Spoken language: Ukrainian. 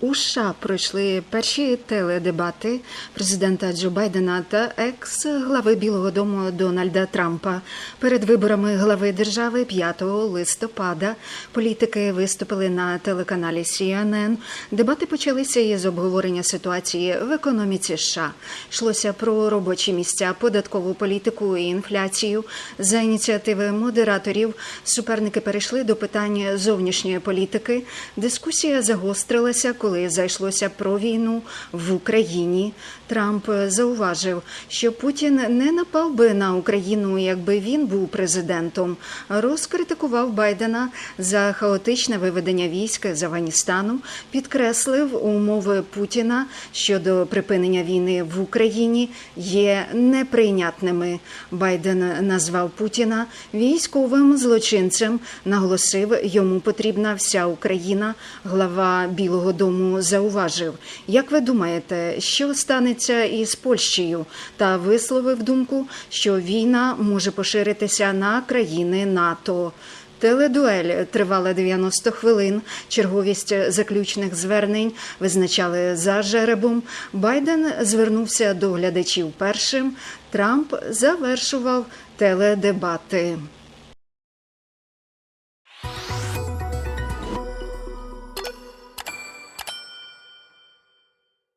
У США пройшли перші теледебати президента Джо Байдена та екс-глави Білого Дому Дональда Трампа. Перед виборами глави держави 5 листопада політики виступили на телеканалі CNN. Дебати почалися із обговорення ситуації в економіці США. Йшлося про робочі місця, податкову політику і інфляцію. За ініціативи модераторів суперники перейшли до питань зовнішньої політики. Дискусія загострилася, коли зайшлося про війну в Україні. Трамп зауважив, що Путін не напав би на Україну, якби він був президентом. Розкритикував Байдена за хаотичне виведення військ з Афганістану, підкреслив умови Путіна щодо припинення війни в Україні є неприйнятними. Байден назвав Путіна військовим злочинцем. Наголосив, йому потрібна вся Україна. Глава Білого Дому зауважив. Як ви думаєте, що станеться із Польщею? Та висловив думку, що війна може поширитися на країни НАТО. Теледуель тривала 90 хвилин. Черговість заключних звернень визначали за жеребом. Байден звернувся до глядачів першим. Трамп завершував теледебати.